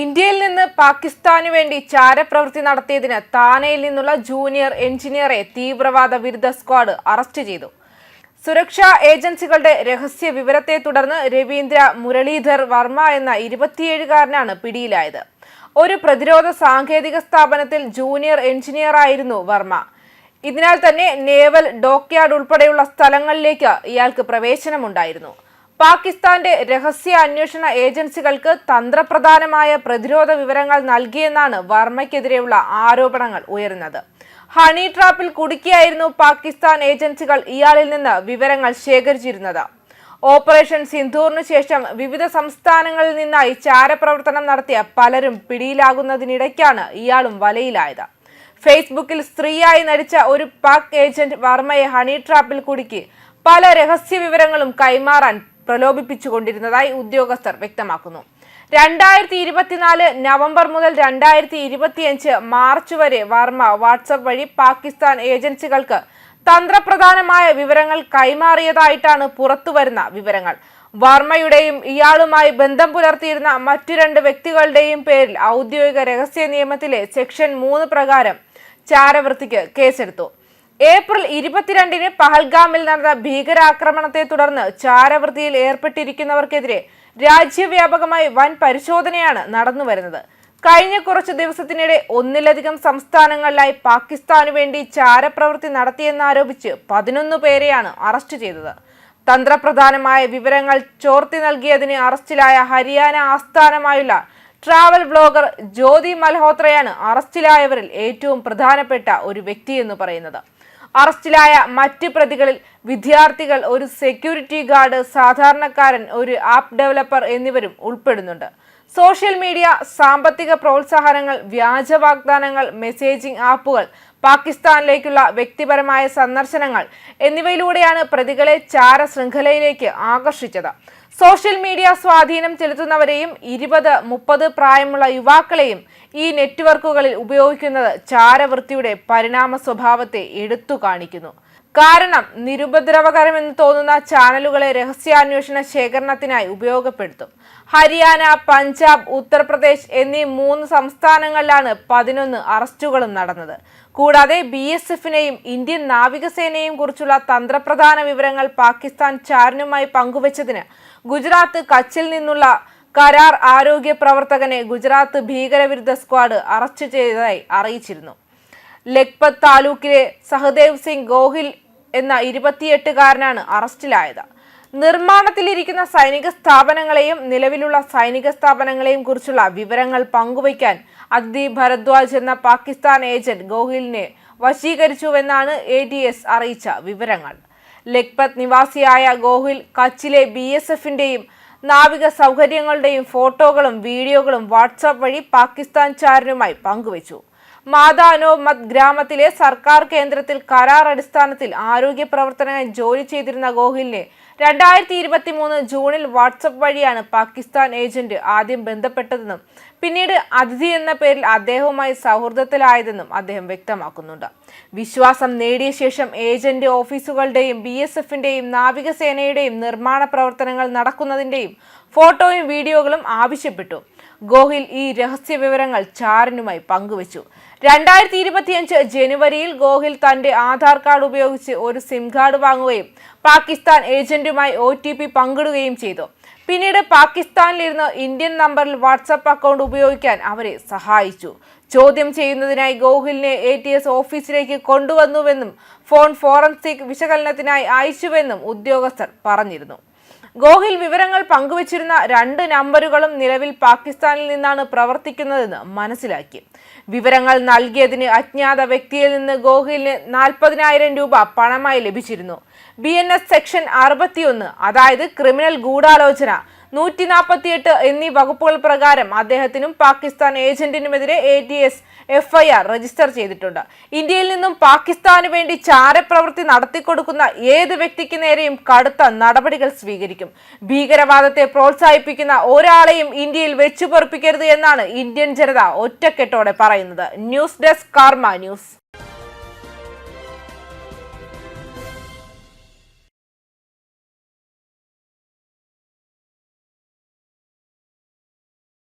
ഇന്ത്യയിൽ നിന്ന് പാകിസ്ഥാനു വേണ്ടി ചാരപ്രവൃത്തി നടത്തിയതിന് താനെയിൽ നിന്നുള്ള ജൂനിയർ എഞ്ചിനീയറെ തീവ്രവാദ വിരുദ്ധ സ്ക്വാഡ് അറസ്റ്റ് ചെയ്തു. സുരക്ഷാ ഏജൻസികളുടെ രഹസ്യ വിവരത്തെ തുടർന്ന് രവീന്ദ്ര മുരളീധർ വർമ്മ എന്ന ഇരുപത്തിയേഴുകാരനാണ് പിടിയിലായത്. ഒരു പ്രതിരോധ സാങ്കേതിക സ്ഥാപനത്തിൽ ജൂനിയർ എഞ്ചിനീയറായിരുന്നു വർമ്മ. ഇതിനാൽ തന്നെ നേവൽ ഡോക്യാർഡ് ഉൾപ്പെടെയുള്ള സ്ഥലങ്ങളിലേക്ക് ഇയാൾക്ക് പ്രവേശനമുണ്ടായിരുന്നു. പാകിസ്ഥാന്റെ രഹസ്യ അന്വേഷണ ഏജൻസികൾക്ക് തന്ത്രപ്രധാനമായ പ്രതിരോധ വിവരങ്ങൾ നൽകിയെന്നാണ് വർമ്മയ്ക്കെതിരെയുള്ള ആരോപണങ്ങൾ ഉയരുന്നത്. ഹണി ട്രാപ്പിൽ കുടുക്കിയായിരുന്നു പാകിസ്ഥാൻ ഏജൻസികൾ ഇയാളിൽ നിന്ന് വിവരങ്ങൾ ശേഖരിച്ചിരുന്നത്. ഓപ്പറേഷൻ സിന്ധൂറിനു ശേഷം വിവിധ സംസ്ഥാനങ്ങളിൽ നിന്നായി ചാരപ്രവർത്തനം നടത്തിയ പലരും പിടിയിലാകുന്നതിനിടയ്ക്കാണ് ഇയാളും വലയിലായത്. ഫേസ്ബുക്കിൽ സ്ത്രീയായി നടിച്ച ഒരു പാക് ഏജന്റ് വർമ്മയെ ഹണി ട്രാപ്പിൽ കുടുക്കി പല രഹസ്യ വിവരങ്ങളും കൈമാറാൻ പ്രലോഭിപ്പിച്ചുകൊണ്ടിരുന്നതായി ഉദ്യോഗസ്ഥർ വ്യക്തമാക്കുന്നു. രണ്ടായിരത്തി ഇരുപത്തിനാല് നവംബർ മുതൽ രണ്ടായിരത്തി ഇരുപത്തിയഞ്ച് മാർച്ച് വരെ വർമ്മ വാട്സപ്പ് വഴി പാകിസ്ഥാൻ ഏജൻസികൾക്ക് തന്ത്രപ്രധാനമായ വിവരങ്ങൾ കൈമാറിയതായിട്ടാണ് പുറത്തുവരുന്ന വിവരങ്ങൾ. വർമ്മയുടെയും ഇയാളുമായി ബന്ധം പുലർത്തിയിരുന്ന മറ്റു രണ്ട് വ്യക്തികളുടെയും പേരിൽ ഔദ്യോഗിക രഹസ്യ നിയമത്തിലെ സെക്ഷൻ മൂന്ന് പ്രകാരം ചാരവൃത്തിക്ക് കേസെടുത്തു. ഏപ്രിൽ ഇരുപത്തിരണ്ടിന് പഹൽഗാമിൽ നടന്ന ഭീകരാക്രമണത്തെ തുടർന്ന് ചാരവൃത്തിയിൽ ഏർപ്പെട്ടിരിക്കുന്നവർക്കെതിരെ രാജ്യവ്യാപകമായി വൻ പരിശോധനയാണ് നടന്നുവരുന്നത്. കഴിഞ്ഞ കുറച്ചു ദിവസത്തിനിടെ ഒന്നിലധികം സംസ്ഥാനങ്ങളിലായി പാകിസ്ഥാനു വേണ്ടി ചാരപ്രവൃത്തി നടത്തിയെന്നാരോപിച്ച് പതിനൊന്ന് പേരെയാണ് അറസ്റ്റ് ചെയ്തത്. തന്ത്രപ്രധാനമായ വിവരങ്ങൾ ചോർത്തി നൽകിയതിന് അറസ്റ്റിലായ ഹരിയാന ആസ്ഥാനമായുള്ള ട്രാവൽ ബ്ലോഗർ ജ്യോതി മൽഹോത്രയാണ് അറസ്റ്റിലായവരിൽ ഏറ്റവും പ്രധാനപ്പെട്ട ഒരു വ്യക്തിയെന്ന് പറയുന്നത്. അറസ്റ്റിലായ മറ്റ് പ്രതികളിൽ വിദ്യാർത്ഥികൾ ഒരു സെക്യൂരിറ്റി ഗാർഡ് സാധാരണക്കാരൻ ഒരു ആപ്പ് ഡെവലപ്പർ എന്നിവരും ഉൾപ്പെടുന്നുണ്ട്. സോഷ്യൽ മീഡിയ സാമ്പത്തിക പ്രോത്സാഹനങ്ങൾ വ്യാജ വാഗ്ദാനങ്ങൾ മെസ്സേജിംഗ് ആപ്പുകൾ പാകിസ്ഥാനിലേക്കുള്ള വ്യക്തിപരമായ സന്ദർശനങ്ങൾ എന്നിവയിലൂടെയാണ് പ്രതികളെ ചാര ശൃംഖലയിലേക്ക് ആകർഷിച്ചത്. സോഷ്യൽ മീഡിയ സ്വാധീനം ചെലുത്തുന്നവരെയും ഇരുപത് മുപ്പത് പ്രായമുള്ള യുവാക്കളെയും ഈ നെറ്റ്വർക്കുകളിൽ ഉപയോഗിക്കുന്നത് ചാരവൃത്തിയുടെ പരിണാമ സ്വഭാവത്തെ എടുത്തു കാണിക്കുന്നു കാരണം നിരുപദ്രവകരമെന്ന് തോന്നുന്ന ചാനലുകളെ രഹസ്യാന്വേഷണ ശേഖരണത്തിനായി ഉപയോഗപ്പെടുത്തും. ഹരിയാന പഞ്ചാബ് ഉത്തർപ്രദേശ് എന്നീ മൂന്ന് സംസ്ഥാനങ്ങളിലാണ് പതിനൊന്ന് അറസ്റ്റുകളും നടന്നത്. കൂടാതെ ബി എസ് എഫിനെയും ഇന്ത്യൻ നാവികസേനയെയും കുറിച്ചുള്ള തന്ത്രപ്രധാന വിവരങ്ങൾ പാകിസ്ഥാൻ ചാരനുമായി പങ്കുവച്ചതിന് ഗുജറാത്ത് കച്ചിൽ നിന്നുള്ള കരാർ ആരോഗ്യ പ്രവർത്തകനെ ഗുജറാത്ത് ഭീകരവിരുദ്ധ സ്ക്വാഡ് അറസ്റ്റ് ചെയ്തതായി അറിയിച്ചിരുന്നു. ലഖ്പത് താലൂക്കിലെ സഹദേവ് സിംഗ് ഗോഹിൽ എന്ന ഇരുപത്തിയെട്ടുകാരനാണ് അറസ്റ്റിലായത്. നിർമ്മാണത്തിലിരിക്കുന്ന സൈനിക സ്ഥാപനങ്ങളെയും നിലവിലുള്ള സൈനിക സ്ഥാപനങ്ങളെയും കുറിച്ചുള്ള വിവരങ്ങൾ പങ്കുവയ്ക്കാൻ അദ്ദി ഭരദ്വാജ് എന്ന പാകിസ്ഥാൻ ഏജന്റ് ഗോഹിലിനെ വശീകരിച്ചുവെന്നാണ് എ ഡി എസ് അറിയിച്ച വിവരങ്ങൾ. ലഖ്പത് നിവാസിയായ ഗോഹിൽ കച്ചിലെ ബി എസ് എഫിന്റെയും നാവിക സൗകര്യങ്ങളുടെയും ഫോട്ടോകളും വീഡിയോകളും വാട്സാപ്പ് വഴി പാകിസ്ഥാൻ ചാരനുമായി പങ്കുവച്ചു. മാതാനോ മത് ഗ്രാമത്തിലെ സർക്കാർ കേന്ദ്രത്തിൽ കരാർ അടിസ്ഥാനത്തിൽ ആരോഗ്യ പ്രവർത്തനങ്ങൾ ജോലി ചെയ്തിരുന്ന ഗോഹിലിനെ രണ്ടായിരത്തി ഇരുപത്തി മൂന്ന് ജൂണിൽ വാട്സപ്പ് വഴിയാണ് പാകിസ്ഥാൻ ഏജന്റ് ആദ്യം ബന്ധപ്പെട്ടതെന്നും പിന്നീട് അതിഥി എന്ന പേരിൽ അദ്ദേഹവുമായി സൗഹൃദത്തിലായതെന്നും അദ്ദേഹം വ്യക്തമാക്കുന്നുണ്ട്. വിശ്വാസം നേടിയ ശേഷം ഏജന്റ് ഓഫീസുകളുടെയും ബി എസ് എഫിന്റെയും നാവികസേനയുടെയും നിർമ്മാണ പ്രവർത്തനങ്ങൾ നടക്കുന്നതിന്റെയും ഫോട്ടോയും വീഡിയോകളും ആവശ്യപ്പെട്ടു. ഗോഹിൽ ഈ രഹസ്യ വിവരങ്ങൾ ചാരനുമായി പങ്കുവച്ചു. രണ്ടായിരത്തി ഇരുപത്തിയഞ്ച് ജനുവരിയിൽ ഗോഹിൽ തന്റെ ആധാർ കാർഡ് ഉപയോഗിച്ച് ഒരു സിം കാർഡ് വാങ്ങുകയും പാകിസ്ഥാൻ ഏജന്റുമായി ഒ ടി പി പങ്കിടുകയും ചെയ്തു. പിന്നീട് പാകിസ്ഥാനിലിരുന്ന് ഇന്ത്യൻ നമ്പറിൽ വാട്സപ്പ് അക്കൗണ്ട് ഉപയോഗിക്കാൻ അവരെ സഹായിച്ചു. ചോദ്യം ചെയ്യുന്നതിനായി ഗോഹിലിനെ എ ടി എസ് ഓഫീസിലേക്ക് കൊണ്ടുവന്നുവെന്നും ഫോൺ ഫോറൻസിക് വിശകലനത്തിനായി അയച്ചുവെന്നും ഉദ്യോഗസ്ഥർ പറഞ്ഞിരുന്നു. ഗോഹിൽ വിവരങ്ങൾ പങ്കുവച്ചിരുന്ന രണ്ട് നമ്പറുകളും നിലവിൽ പാകിസ്ഥാനിൽ നിന്നാണ് പ്രവർത്തിക്കുന്നതെന്ന് മനസ്സിലാക്കി. വിവരങ്ങൾ നൽകിയതിന് അജ്ഞാത വ്യക്തിയിൽ നിന്ന് ഗോഹിലിന് നാൽപ്പതിനായിരം രൂപ പണമായി ലഭിച്ചിരുന്നു. ബി സെക്ഷൻ അറുപത്തിയൊന്ന് അതായത് ക്രിമിനൽ ഗൂഢാലോചന നൂറ്റി നാൽപ്പത്തിയെട്ട് എന്നീ വകുപ്പുകൾ പ്രകാരം അദ്ദേഹത്തിനും Pakistan ഏജന്റിനുമെതിരെ A T S FIR register ചെയ്തിട്ടുണ്ട്. ഇന്ത്യയിൽ നിന്നും പാകിസ്ഥാന് വേണ്ടി ചാരപ്രവൃത്തി നടത്തിക്കൊടുക്കുന്ന ഏത് വ്യക്തിക്ക് നേരെയും കടുത്ത നടപടികൾ സ്വീകരിക്കും. ഭീകരവാദത്തെ പ്രോത്സാഹിപ്പിക്കുന്ന ഒരാളെയും ഇന്ത്യയിൽ വെച്ചുപൊറപ്പിക്കരുത് എന്നാണ് ഇന്ത്യൻ ജനത ഒറ്റക്കെട്ടോടെ പറയുന്നത്. News desk Karma news.